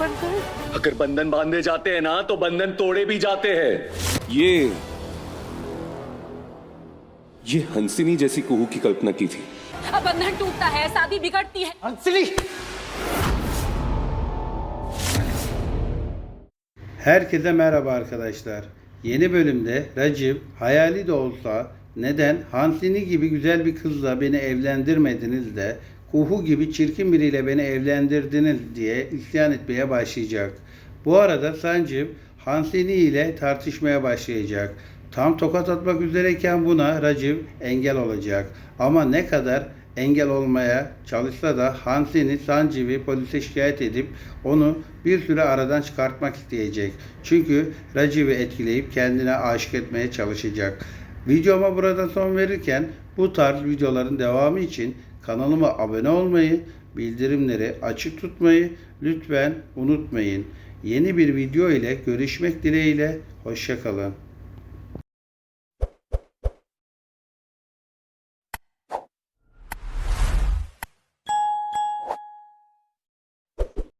बंधन अगर बंधन बांधे जाते हैं ना तो बंधन तोड़े भी जाते हैं ये ये हंसिनी जैसी कुहू की कल्पना की थी अब बंधन टूटता है शादी बिगड़ती है हंसिनी Herkese merhaba arkadaşlar. Yeni bölümde Racim hayali de olsa neden Hansini gibi güzel bir kızla beni evlendirmediniz de Kuhu gibi çirkin biriyle beni evlendirdiniz diye isyan etmeye başlayacak. Bu arada Sancım Hansini ile tartışmaya başlayacak. Tam tokat atmak üzereyken buna Racim engel olacak. Ama ne kadar engel olmaya çalışsa da Hansini Sancı'yı polise şikayet edip onu bir süre aradan çıkartmak isteyecek. Çünkü Raciv'i etkileyip kendine aşık etmeye çalışacak. Videoma burada son verirken bu tarz videoların devamı için kanalıma abone olmayı, bildirimleri açık tutmayı lütfen unutmayın. Yeni bir video ile görüşmek dileğiyle hoşçakalın.